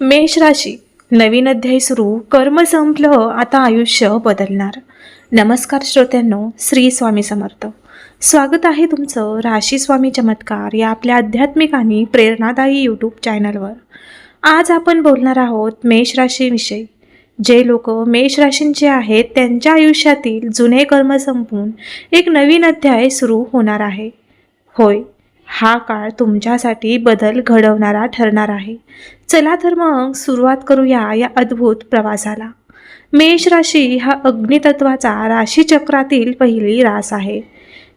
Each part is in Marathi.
मेष राशी. नवीन अध्याय सुरू. कर्म संपलं आता आयुष्य बदलणार. नमस्कार श्रोत्यांनो श्री स्वामी समर्थ. स्वागत आहे तुमचं राशी स्वामी चमत्कार या आपल्या आध्यात्मिक आणि प्रेरणादायी यूट्यूब चॅनलवर आज आपण बोलणार आहोत मेष राशीविषयी. जे लोक मेष राशींचे आहेत त्यांच्या आयुष्यातील जुने कर्म संपून एक नवीन अध्याय सुरू होणार आहे. होय हा काळ तुमच्यासाठी बदल घडवणारा ठरणार आहे. चला तर मग सुरुवात करूया या अद्भुत प्रवासाला. मेष राशी हा अग्नितत्वाचा राशीचक्रातील पहिली रास आहे.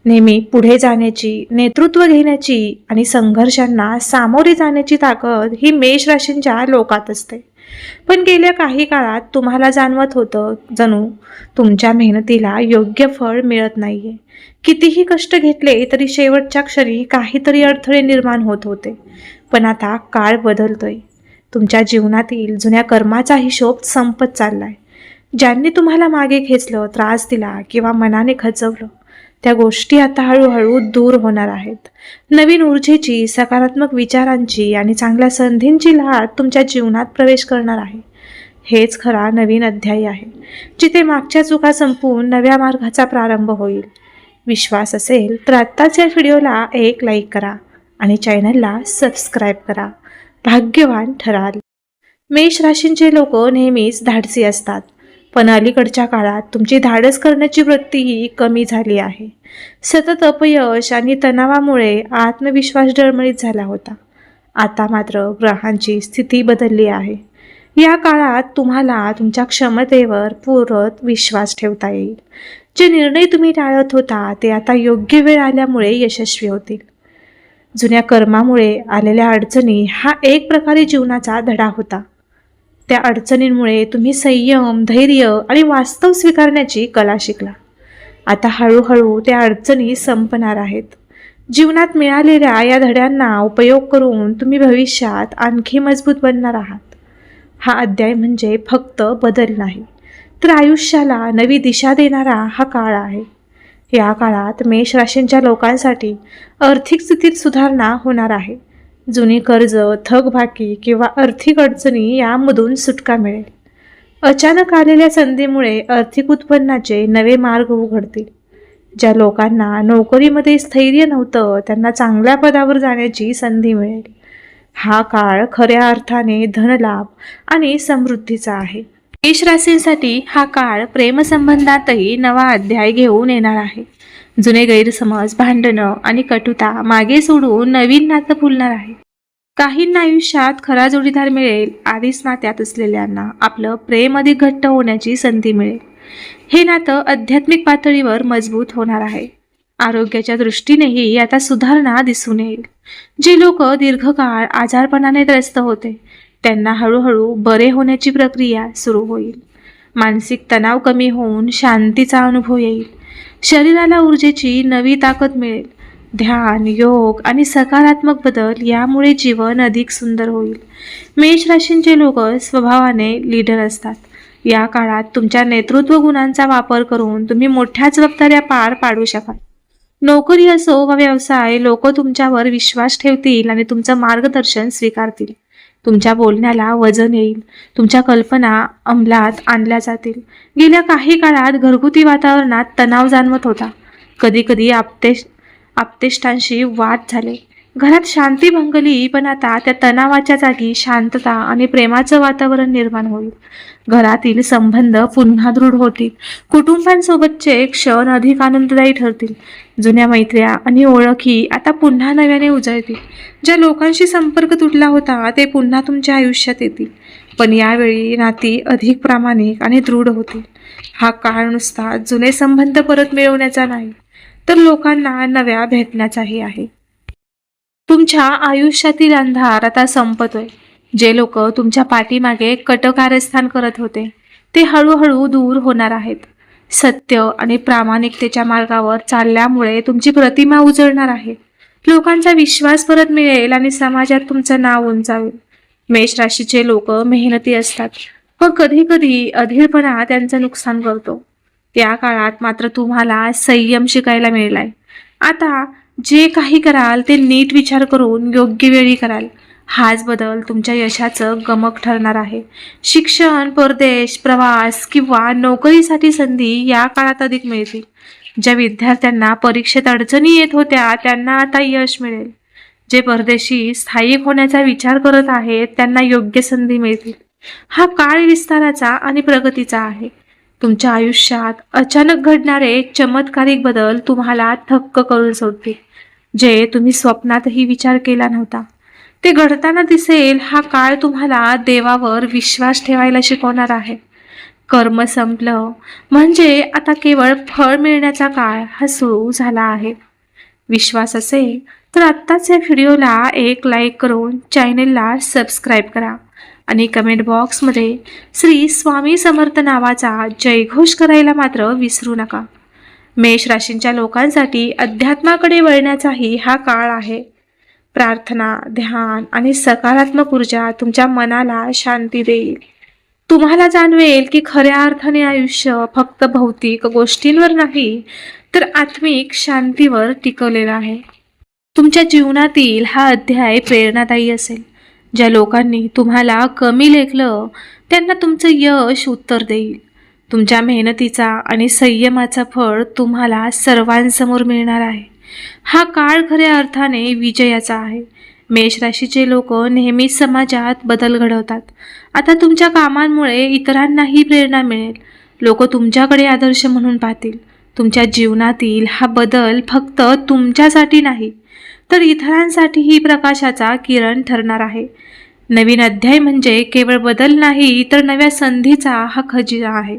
नेहमी पुढे जाण्याची नेतृत्व घेण्याची आणि संघर्षांना सामोरे जाण्याची ताकद ही मेष राशींच्या लोकात असते. पण गेल्या काही काळात तुम्हाला जाणवत होतं जणू तुमच्या मेहनतीला योग्य फळ मिळत नाहीये. कितीही कष्ट घेतले तरी शेवटच्या क्षणी काहीतरी अडथळे निर्माण होत होते. पण आता काळ बदलतोय. तुमच्या जीवनातील जुन्या कर्माचा हिशोब संपत चाललाय. ज्यांनी तुम्हाला मागे खेचलं त्रास दिला किंवा मनाने खचवलं त्या गोष्टी आता हळूहळू दूर होणार आहेत. नवीन ऊर्जेची सकारात्मक विचारांची आणि चांगल्या संधींची लाट तुमच्या जीवनात प्रवेश करणार आहे. हेच खरा नवीन अध्याय आहे. जिथे मागच्या चुका संपवून नव्या मार्गाचा प्रारंभ होईल. विश्वास असेल तर आत्ताच या व्हिडिओला एक लाईक करा आणि चॅनलला सबस्क्राईब करा. भाग्यवान ठराल. मेष राशींचे लोक नेहमीच धाडसी असतात. पण अलीकडच्या काळात तुमची धाडस करण्याची वृत्तीही कमी झाली आहे. सतत अपयश आणि तणावामुळे आत्मविश्वास डळमळीत झाला होता. आता मात्र ग्रहांची स्थिती बदलली आहे. या काळात तुम्हाला तुमच्या क्षमतेवर पूरत विश्वास ठेवता येईल. जे निर्णय तुम्ही टाळत होता ते आता योग्य वेळ आल्यामुळे यशस्वी होतील. जुन्या कर्मामुळे आलेल्या अडचणी हा एक प्रकारे जीवनाचा धडा होता. त्या अडचणींमुळे तुम्ही संयम धैर्य आणि वास्तव स्वीकारण्याची कला शिकला. आता हळूहळू त्या अडचणी संपणार आहेत. जीवनात मिळालेल्या या धड्यांना उपयोग करून तुम्ही भविष्यात आणखी मजबूत बनणार आहात. हा अध्याय म्हणजे फक्त बदल नाही तर आयुष्याला नवी दिशा देणारा हा काळ आहे. या काळात मेष राशींच्या लोकांसाठी आर्थिक स्थितीत सुधारणा होणार आहे. जुनी कर्ज थकबाकी किंवा आर्थिक अडचणी यामधून सुटका मिळेल. अचानक आलेल्या संधीमुळे आर्थिक उत्पन्नाचे नवे मार्ग उघडतील. ज्या लोकांना नोकरीमध्ये स्थैर्य नव्हतं त्यांना चांगल्या पदावर जाण्याची संधी मिळेल. हा काळ खऱ्या अर्थाने धनलाभ आणि समृद्धीचा आहे. मेष राशींसाठी हा काळ प्रेमसंबंधातही नवा अध्याय घेऊन येणार आहे. जुने गैरसमज भांडणं आणि कटुता मागे सोडून नवीन नातं फुलणार आहे. काहींना आयुष्यात खरा जोडीदार मिळेल आधीच नात्यात असलेल्यांना आपलं प्रेम अधिक घट्ट होण्याची संधी मिळेल. हे नातं आध्यात्मिक पातळीवर मजबूत होणार आहे. आरोग्याच्या दृष्टीनेही आता सुधारणा दिसून येईल. जे लोक दीर्घकाळ आजारपणाने त्रस्त होते त्यांना हळूहळू बरे होण्याची प्रक्रिया सुरू होईल. मानसिक तणाव कमी होऊन शांतीचा अनुभव येईल. शरीराला ऊर्जेची नवी ताकद मिळेल. ध्यान योग आणि सकारात्मक बदल यामुळे जीवन अधिक सुंदर होईल. मेष राशींचे लोक स्वभावाने लीडर असतात. या काळात तुमच्या नेतृत्व गुणांचा वापर करून तुम्ही मोठ्या जबाबदाऱ्या पार पाडू शकाल. नोकरी असो वा व्यवसाय लोक तुमच्यावर विश्वास ठेवतील आणि तुमचं मार्गदर्शन स्वीकारतील. तुमच्या बोलण्याला वजन येईल. तुमच्या कल्पना अंमलात आणल्या जातील. गेल्या काही काळात घरगुती वातावरणात तणाव जाणवत होता. कधीकधी आपतेश आपतेष्टांशी वाद झाले. घरात शांती भंगली पण आता त्या तणावाच्या जागी शांतता आणि प्रेमाचं वातावरण निर्माण होईल. घरातील संबंध पुन्हा दृढ होतील. कुटुंबांसोबतचे क्षण अधिक आनंददायी ठरतील. जुन्या मैत्र्या आणि ओळखी आता पुन्हा नव्याने उजळतील. ज्या लोकांशी संपर्क तुटला होता ते पुन्हा तुमच्या आयुष्यात येतील. पण यावेळी नाती अधिक प्रामाणिक आणि दृढ होतील. हा काळ नुसता जुने संबंध परत मिळवण्याचा नाही तर लोकांना नव्या भेटण्याचाही आहे. तुमच्या आयुष्यातील अंधार आता संपतोय. जे लोक तुमच्या पाठीमागे कटकारस्थान करत होते ते हळूहळू दूर होणार आहेत. सत्य आणि प्रामाणिकतेच्या मार्गावर चालल्यामुळे तुमची प्रतिमा उजळणार आहे. लोकांचा विश्वास परत मिळेल आणि समाजात तुमचं नाव उंचावेल. मेष राशीचे लोक मेहनती असतात पण कधी कधी अधीरपणा त्यांचं नुकसान करतो. त्या काळात मात्र तुम्हाला संयम शिकायला मिळालाय. आता जे काही कराल ते नीट विचार करून योग्य वेळी कराल. हाच बदल तुमच्या यशाचं गमक ठरणार आहे. शिक्षण परदेश प्रवास किंवा नोकरीसाठी संधी या काळात अधिक मिळतील. ज्या विद्यार्थ्यांना परीक्षेत अडचणी येत होत्या त्यांना आता यश मिळेल. जे परदेशी स्थायिक होण्याचा विचार करत आहेत त्यांना योग्य संधी मिळतील. हा काळ विस्ताराचा आणि प्रगतीचा आहे. तुमच्या आयुष्यात अचानक घडणारे चमत्कारिक बदल तुम्हाला थक्क करून सोडतील जे तुम्ही स्वप्नातही विचार केला नव्हता. ते घडताना दिसेल हा काळ तुम्हाला देवावर विश्वास ठेवायला शिकवणार आहे. कर्म संपलं म्हणजे आता केवळ फळ मिळण्याचा काळ हा सुरू झाला आहे. विश्वास असेल तर आत्ताच या व्हिडिओला एक लाईक करून चॅनेलला सबस्क्राईब करा. आणि कमेंट बॉक्समध्ये श्री स्वामी समर्थ नावाचा जयघोष करायला मात्र विसरू नका. मेष राशींच्या लोकांसाठी अध्यात्माकडे वळण्याचाही हा काळ आहे. प्रार्थना ध्यान आणि सकारात्मक ऊर्जा तुमच्या मनाला शांती देईल. तुम्हाला जाणवेल की खऱ्या अर्थाने आयुष्य फक्त भौतिक गोष्टींवर नाही तर आत्मिक शांतीवर टिकवलेलं आहे. तुमच्या जीवनातील हा अध्याय प्रेरणादायी असेल. ज्या लोकांनी तुम्हाला कमी लेखलं त्यांना तुमचं यश उत्तर देईल. तुमच्या मेहनतीचा आणि संयमाचा फळ तुम्हाला सर्वांसमोर मिळणार आहे. हा काळ खऱ्या अर्थाने विजयाचा आहे. मेष राशीचे लोक नेहमी समाजात बदल घडवतात. आता तुमच्या कामांमुळे इतरांनाही प्रेरणा मिळेल. लोक तुमच्याकडे आदर्श म्हणून पाहतील. तुमच्या जीवनातील हा बदल फक्त तुमच्यासाठी नाही तर इतरांसाठीही प्रकाशाचा किरण ठरणार आहे. नवीन अध्याय म्हणजे केवळ बदल नाही तर नव्या संधीचा हा खजिना आहे.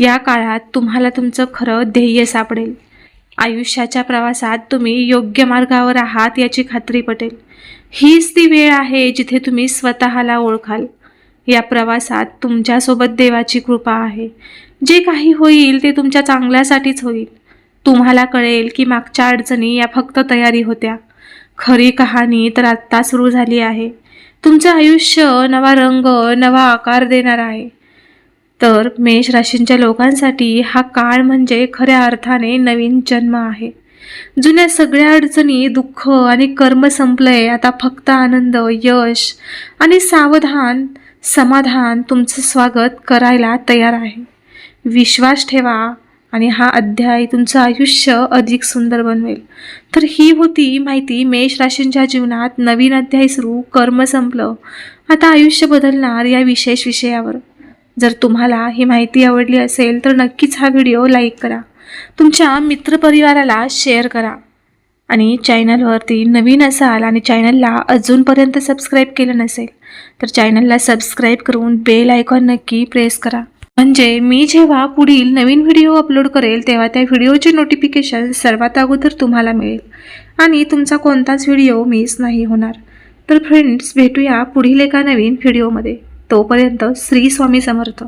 या काळात तुम्हाला तुमचं खरं ध्येय सापडेल. आयुष्याच्या प्रवासात तुम्ही योग्य मार्गावर आहात याची खात्री पटेल. हीच ती वेळ आहे जिथे तुम्ही स्वतःला ओळखाल. या प्रवासात तुमच्यासोबत देवाची कृपा आहे. जे काही होईल ते तुमच्या चांगल्यासाठीच होईल. तुम्हाला कळेल की मागच्या अडचणी या फक्त तयारी होत्या. खरी कहाणी तर आत्ता सुरू झाली आहे. तुमचं आयुष्य नवा रंग नवा आकार देणार आहे. तर मेष राशींच्या लोकांसाठी हा काळ म्हणजे खऱ्या अर्थाने नवीन जन्म आहे. जुन्या सगळ्या अडचणी दुःख आणि कर्म संपलंय. आता फक्त आनंद यश आणि सावधान समाधान तुमचं स्वागत करायला तयार आहे. विश्वास ठेवा. आणि हा अध्याय तुमचं आयुष्य अधिक सुंदर बनवेल. तर ही होती माहिती मेष राशींच्या जीवनात नवीन अध्याय सुरू कर्म संपलं. आता आयुष्य बदलणार या विशेष विषयावर. जर तुम्हाला ही माहिती आवडली असेल तर नक्कीच हा व्हिडिओ लाईक करा. तुमच्या मित्रपरिवाराला शेअर करा. आणि चॅनलवरती नवीन असाल आणि चॅनलला अजूनपर्यंत सबस्क्राईब केलं नसेल तर चॅनलला सबस्क्राईब करून बेल आयकॉन नक्की प्रेस करा. म्हणजे मी जेव्हा पुढील नवीन व्हिडिओ अपलोड करेल तेव्हा त्या व्हिडिओचे नोटिफिकेशन सर्वात अगोदर तुम्हाला मिळेल. आणि तुमचा कोणताच व्हिडिओ मिस नाही होणार. तर फ्रेंड्स भेटूया पुढील एका नवीन व्हिडिओमध्ये तोपर्यंत श्री स्वामी समर्थ.